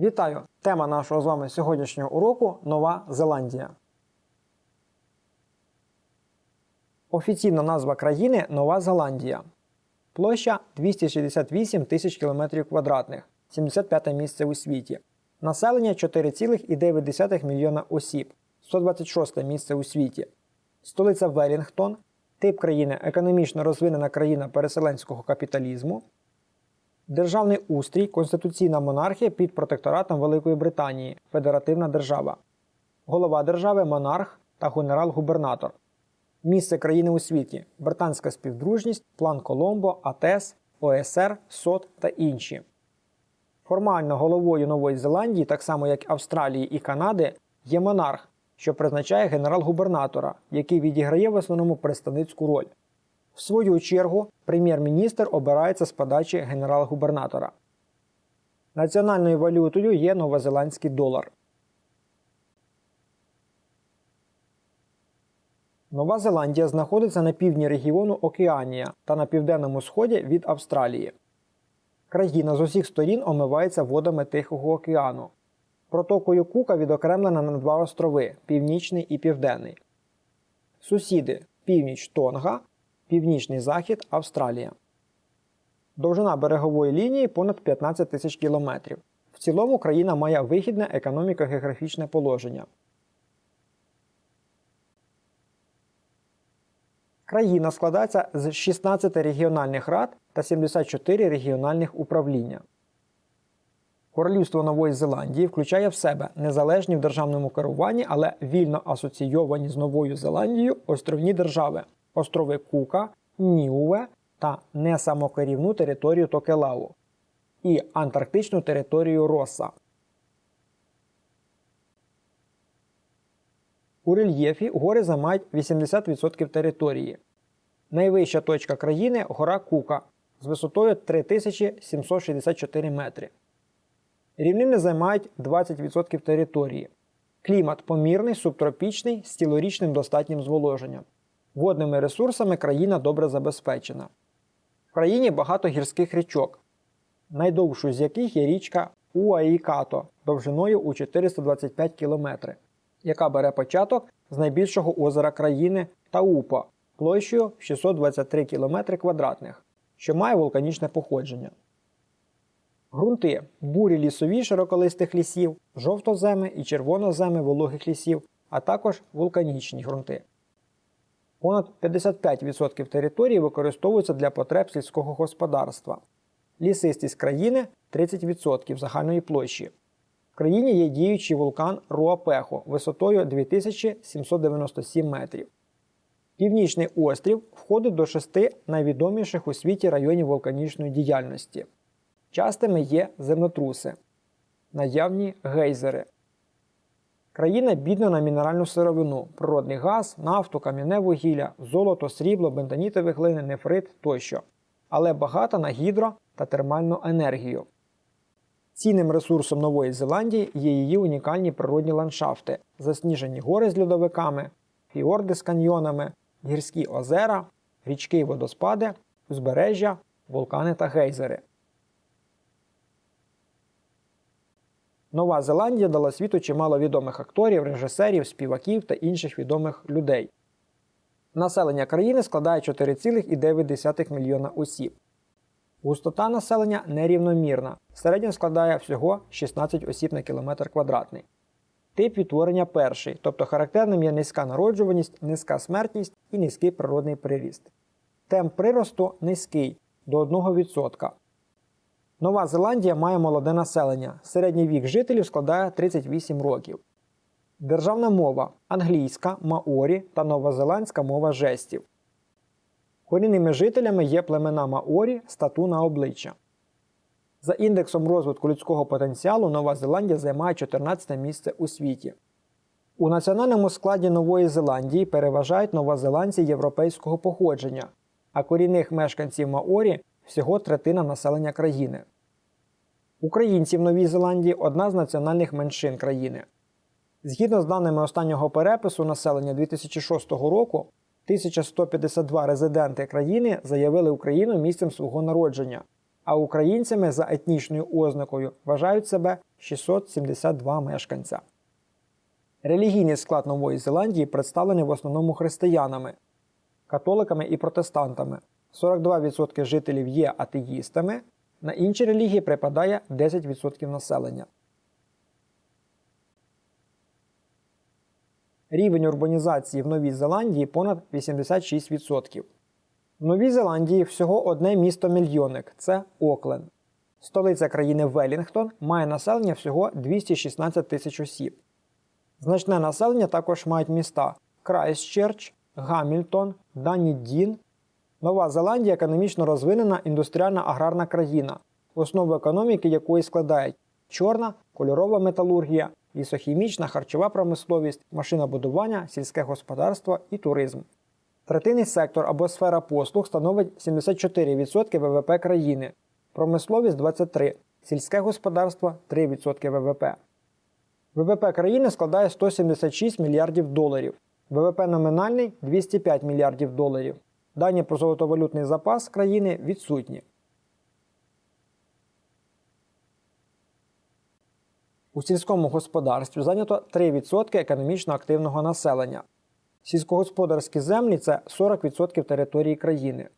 Вітаю! Тема нашого з вами сьогоднішнього уроку Нова Зеландія. Офіційна назва країни Нова Зеландія. Площа 268 тисяч кілометрів квадратних, 75 місце у світі. Населення 4,9 мільйона осіб, 126 місце у світі. Столиця Велінгтон. Тип країни економічно розвинена країна переселенського капіталізму. Державний устрій конституційна монархія під протекторатом Великої Британії, федеративна держава. Голова держави монарх та генерал-губернатор. Місце країни у світі британська співдружність, план Коломбо, АТЕС, ОСР, СОТ та інші. Формально головою Нової Зеландії, так само як Австралії і Канади, є монарх, що призначає генерал-губернатора, який відіграє в основному представницьку роль. В свою чергу, прем'єр-міністр обирається з подачі генерал-губернатора. Національною валютою є новозеландський долар. Нова Зеландія знаходиться на півдні регіону Океанія та на південному сході від Австралії. Країна з усіх сторін омивається водами Тихого океану. Протокою Кука відокремлена на два острови Північний і Південний. Сусіди північ Тонга, Північний Захід Австралія. Довжина берегової лінії понад 15 тисяч кілометрів. В цілому країна має вихідне економіко-географічне положення. Країна складається з 16 регіональних рад та 74 регіональних управління. Королівство Нової Зеландії включає в себе незалежні в державному керуванні, але вільно асоційовані з Новою Зеландією островні держави острови Кука, Ніуве та несамокерівну територію Токелау і Антарктичну територію Роса. У рельєфі гори займають 80% території. Найвища точка країни гора Кука з висотою 3764 метри. Рівнини займають 20% території. Клімат помірний, субтропічний з цілорічним достатнім зволоженням. Водними ресурсами країна добре забезпечена. В країні багато гірських річок, найдовшою з яких є річка Уаїкато довжиною у 425 км, яка бере початок з найбільшого озера країни Таупа площею 623 км що має вулканічне походження. Грунти бурі лісові широколистих лісів, жовтоземи і червоноземи вологих лісів, а також вулканічні ґрунти. Понад 55% території використовуються для потреб сільського господарства. Лісистість країни 30% загальної площі. В країні є діючий вулкан Руапехо висотою 2797 метрів. Північний острів входить до шести найвідоміших у світі районів вулканічної діяльності. Частими є землетруси, наявні гейзери. Країна бідна на мінеральну сировину, природний газ, нафту, кам'яне вугілля, золото, срібло, бентонітові глини, нефрит тощо, але багата на гідро та термальну енергію. Цінним ресурсом Нової Зеландії є її унікальні природні ландшафти, засніжені гори з льодовиками, фіорди з каньйонами, гірські озера, річки й водоспади, узбережжя, вулкани та гейзери. Нова Зеландія дала світу чимало відомих акторів, режисерів, співаків та інших відомих людей. Населення країни складає 4,9 мільйона осіб. Густота населення нерівномірна. Середньо складає всього 16 осіб на кілометр квадратний. Тип відтворення перший, тобто характерним є низька народжуваність, низька смертність і низький природний приріст. Темп приросту низький до 1%. Нова Зеландія має молоде населення. Середній вік жителів складає 38 років. Державна мова англійська, маорі та новозеландська мова жестів. Корінними жителями є племена Маорі стату на обличчя. За індексом розвитку людського потенціалу Нова Зеландія займає 14 місце у світі. У національному складі Нової Зеландії переважають новозеландці європейського походження, а корінних мешканців Маорі всього третина населення країни. Українці в Новій Зеландії одна з національних меншин країни. Згідно з даними останнього перепису населення 2006 року, 1152 резиденти країни заявили Україну місцем свого народження, а українцями за етнічною ознакою вважають себе 672 мешканця. Релігійний склад Нової Зеландії представлений в основному християнами, католиками і протестантами. 42% жителів є атеїстами, на інші релігії припадає 10% населення. Рівень урбанізації в Новій Зеландії понад 86%. В Новій Зеландії всього одне місто-мільйонник це Окленд. Столиця країни Велінгтон має населення всього 216 тисяч осіб. Значне населення також мають міста Крайстчерч, Гамільтон, Данідін. Нова Зеландія економічно розвинена індустріальна аграрна країна, основу економіки якої складають чорна, кольорова металургія, лісохімічна, харчова промисловість, машинобудування, сільське господарство і туризм. Третинний сектор або сфера послуг становить 74% ВВП країни, промисловість 23%, сільське господарство 3% ВВП. ВВП країни складає 176 мільярдів доларів, ВВП номінальний 205 мільярдів доларів. Дані про золотовалютний запас країни відсутні. У сільському господарстві зайнято 3% економічно активного населення. Сільськогосподарські землі це 40% території країни.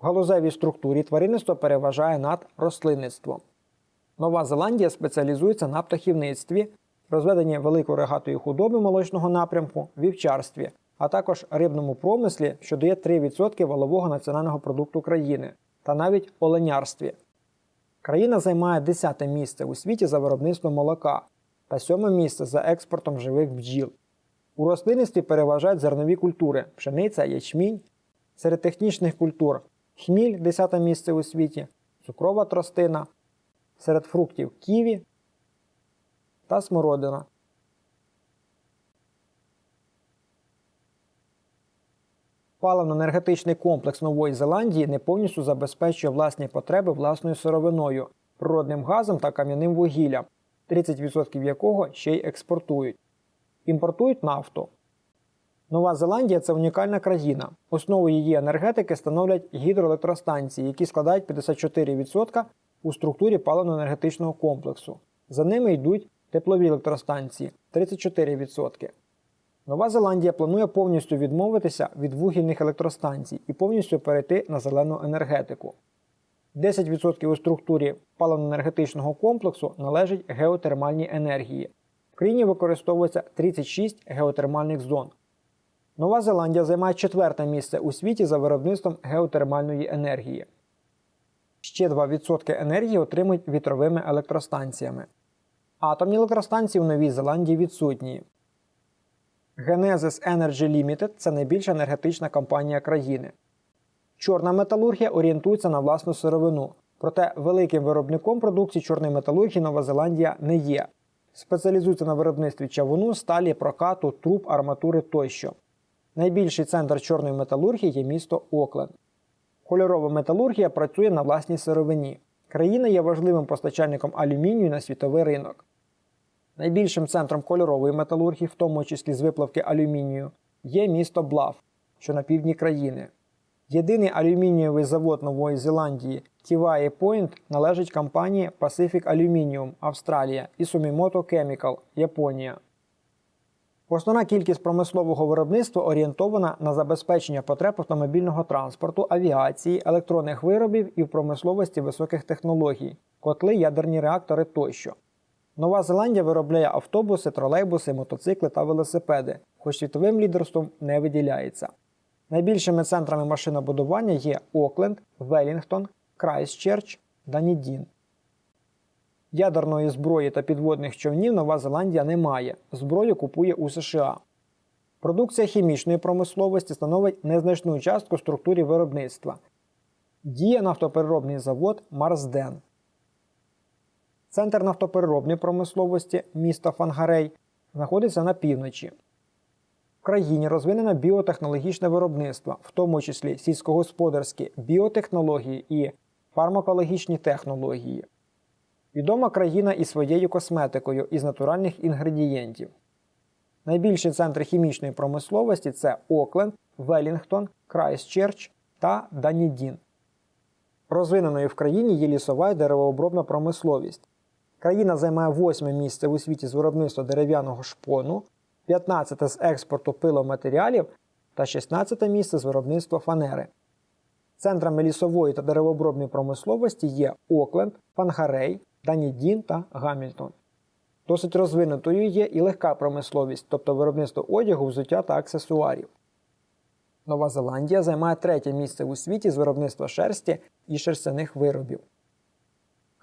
В галузевій структурі тваринництво переважає над рослинництвом. Нова Зеландія спеціалізується на птахівництві, розведенні великої рогатої худоби молочного напрямку, вівчарстві, а також рибному промислі, що дає 3% валового національного продукту країни, та навіть оленярстві. Країна займає 10 місце у світі за виробництвом молока та 7 місце за експортом живих бджіл. У рослинництві переважають зернові культури пшениця, ячмінь. Серед технічних культур хміль 10 місце у світі, цукрова тростина, серед фруктів ківі та смородина. Паливно-енергетичний комплекс Нової Зеландії не повністю забезпечує власні потреби власною сировиною, природним газом та кам'яним вугіллям, 30% якого ще й експортують. Імпортують нафту. Нова Зеландія це унікальна країна. Основу її енергетики становлять гідроелектростанції, які складають 54% у структурі паливно-енергетичного комплексу. За ними йдуть теплові електростанції 34%. Нова Зеландія планує повністю відмовитися від вугільних електростанцій і повністю перейти на зелену енергетику. 10% у структурі паливно-енергетичного комплексу належить геотермальній енергії. В країні використовується 36 геотермальних зон. Нова Зеландія займає четверте місце у світі за виробництвом геотермальної енергії. Ще 2% енергії отримують вітровими електростанціями. Атомні електростанції у Новій Зеландії відсутні. Genesis Energy Limited це найбільша енергетична компанія країни. Чорна металургія орієнтується на власну сировину, проте великим виробником продукції чорної металургії Нова Зеландія не є. Спеціалізується на виробництві чавуну, сталі, прокату, труб, арматури тощо. Найбільший центр чорної металургії є місто Окленд. Кольорова металургія працює на власній сировині. Країна є важливим постачальником алюмінію на світовий ринок. Найбільшим центром кольорової металургії, в тому числі з виплавки алюмінію, є місто Блав, що на півдні країни. Єдиний алюмінієвий завод Нової Зеландії Kiwae Point належить компанії Pacific Aluminium Австралія і Sumitomo Chemical Японія. Основна кількість промислового виробництва орієнтована на забезпечення потреб автомобільного транспорту, авіації, електронних виробів і в промисловості високих технологій, котли, ядерні реактори тощо. Нова Зеландія виробляє автобуси, тролейбуси, мотоцикли та велосипеди, хоч світовим лідерством не виділяється. Найбільшими центрами машинобудування є Окленд, Велінгтон, Крайстчерч, Данідін. Ядерної зброї та підводних човнів Нова Зеландія не має. Зброю купує у США. Продукція хімічної промисловості становить незначну частку структурі виробництва. Діє нафтопереробний завод Марсден. Центр нафтопереробної промисловості міста Фангарей знаходиться на півночі. В країні розвинено біотехнологічне виробництво, в тому числі сільськогосподарські біотехнології і фармакологічні технології. Відома країна і своєю косметикою із натуральних інгредієнтів. Найбільші центри хімічної промисловості це Окленд, Велінгтон, Крайстчерч та Данідін. Розвиненою в країні є лісова і деревообробна промисловість. Країна займає восьме місце у світі з виробництва дерев'яного шпону, 15 з експорту пиломатеріалів та 16 місце з виробництва фанери. Центрами лісової та деревообробної промисловості є Окленд, Пангарей, Данідін та Гамільтон. Досить розвинутою є і легка промисловість, тобто виробництво одягу, взуття та аксесуарів. Нова Зеландія займає третє місце у світі з виробництва шерсті і шерстяних виробів.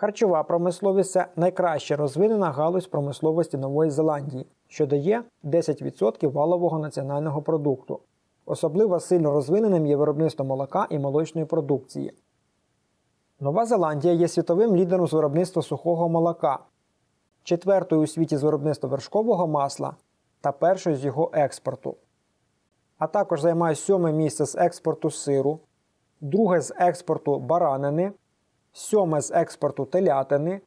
Харчова промисловість це найкраще розвинена галузь промисловості Нової Зеландії, що дає 10% валового національного продукту. Особливо сильно розвиненим є виробництво молока і молочної продукції. Нова Зеландія є світовим лідером з виробництва сухого молока, четвертою у світі з виробництва вершкового масла та першою з його експорту. А також займає сьоме місце з експорту сиру, друге з експорту баранини, сьоме з експорту телятини,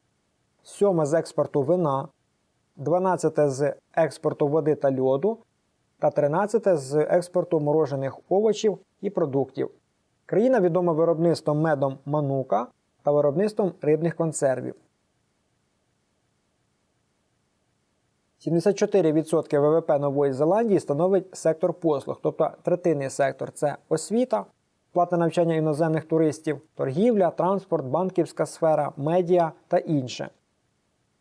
сьоме з експорту вина, 12 з експорту води та льоду та 13 з експорту морожених овочів і продуктів. Країна відома виробництвом медом манука та виробництвом рибних консервів. 74% ВВП Нової Зеландії становить сектор послуг, тобто третинний сектор це освіта, плата навчання іноземних туристів, торгівля, транспорт, банківська сфера, медіа та інше.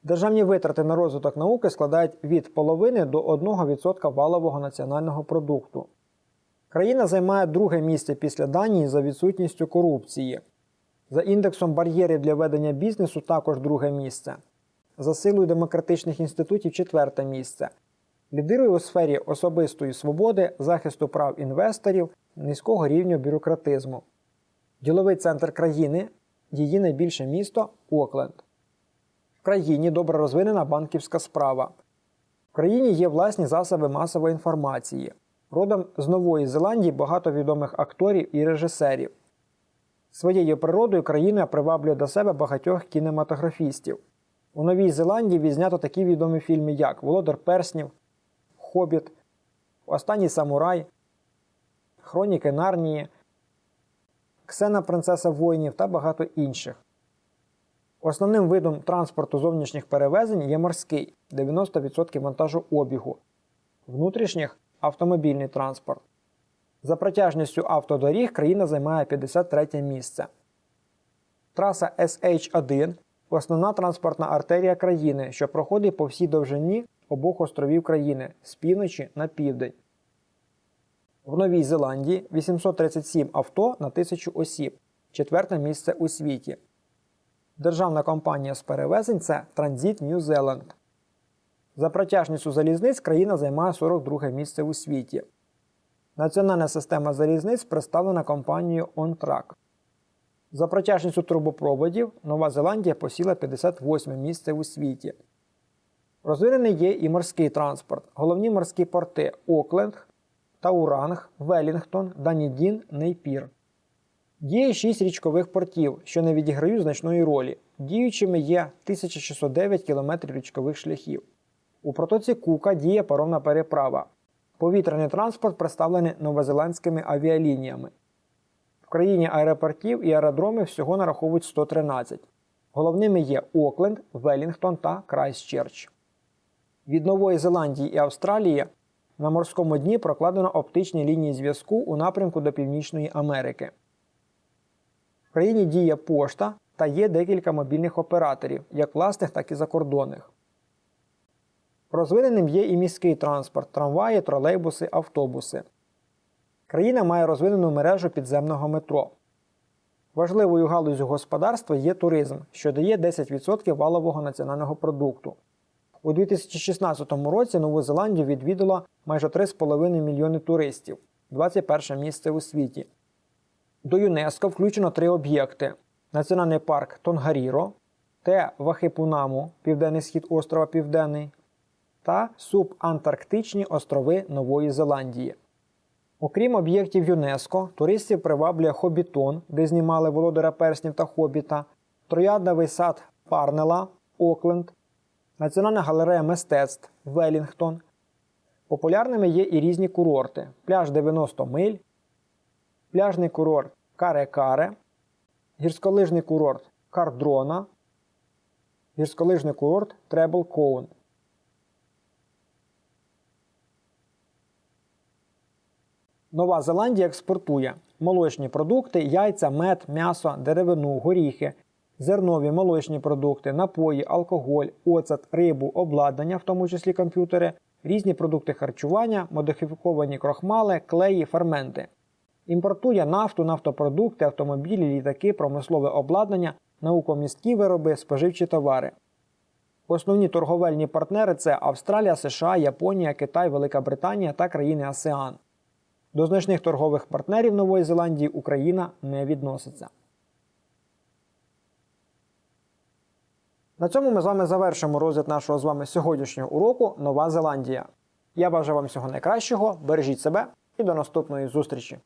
Державні витрати на розвиток науки складають від половини до 1% валового національного продукту. Країна займає друге місце після Данії за відсутністю корупції. За індексом бар'єрів для ведення бізнесу також друге місце. За силою демократичних інститутів четверте місце. Лідирує у сфері особистої свободи, захисту прав інвесторів, низького рівня бюрократизму. Діловий центр країни її найбільше місто Окленд. В країні добре розвинена банківська справа. В країні є власні засоби масової інформації. Родом з Нової Зеландії багато відомих акторів і режисерів. Своєю природою країна приваблює до себе багатьох кінематографістів. У Новій Зеландії відзнято такі відомі фільми, як Володар Перснів, Хобіт, Останній Самурай, Хроніки Нарнії, Ксена Принцеса воїнів та багато інших. Основним видом транспорту зовнішніх перевезень є морський 90% вантажу обігу, внутрішніх автомобільний транспорт. За протяжністю автодоріг країна займає 53 місце. Траса SH1 основна транспортна артерія країни, що проходить по всій довжині обох островів країни з півночі на південь. В Новій Зеландії 837 авто на 1000 осіб, четверте місце у світі. Державна компанія з перевезень це Transit New Zealand. За протяжністю залізниць країна займає 42 місце у світі. Національна система залізниць представлена компанією OnTrack. За протяжністю трубопроводів Нова Зеландія посіла 58 місце у світі. Розвинений є і морський транспорт. Головні морські порти Окленд, Тауранг, Велінгтон, Данідін, Нейпір. Діє 6 річкових портів, що не відіграють значної ролі. Діючими є 1609 км річкових шляхів. У протоці Кука діє паромна переправа. Повітряний транспорт представлений новозеландськими авіалініями. В країні аеропортів і аеродроми всього нараховують 113. Головними є Окленд, Велінгтон та Крайстчерч. Від Нової Зеландії і Австралії на морському дні прокладено оптичні лінії зв'язку у напрямку до Північної Америки. В країні діє пошта та є декілька мобільних операторів, як власних, так і закордонних. Розвиненим є і міський транспорт, трамваї, тролейбуси, автобуси. Країна має розвинену мережу підземного метро. Важливою галузю господарства є туризм, що дає 10% валового національного продукту. У 2016 році Нову Зеландію відвідало майже 3,5 мільйони туристів 21 місце у світі. До ЮНЕСКО включено три об'єкти: Національний парк Тонгаріро, Те Вахипунаму, Південний схід острова Південний та субантарктичні острови Нової Зеландії. Окрім об'єктів ЮНЕСКО, туристів приваблює Хобітон, де знімали володаря перснів та Хобіта, Троядовий сад Парнела, Окленд, Національна галерея мистецтв Велінгтон. Популярними є і різні курорти: пляж 90 миль, пляжний курорт Каре-Каре, гірськолижний курорт Кардрона, гірськолижний курорт Требл Коун. Нова Зеландія експортує молочні продукти, яйця, мед, м'ясо, деревину, горіхи, зернові молочні продукти, напої, алкоголь, оцет, рибу, обладнання, в тому числі комп'ютери, різні продукти харчування, модифіковані крохмали, клеї, ферменти. Імпортує нафту, нафтопродукти, автомобілі, літаки, промислове обладнання, наукомісткі вироби, споживчі товари. Основні торговельні партнери це Австралія, США, Японія, Китай, Велика Британія та країни АСЕАН. До значних торгових партнерів Нової Зеландії Україна не відноситься. На цьому ми з вами завершимо розгляд нашого з вами сьогоднішнього уроку Нова Зеландія. Я бажаю вам всього найкращого, бережіть себе і до наступної зустрічі!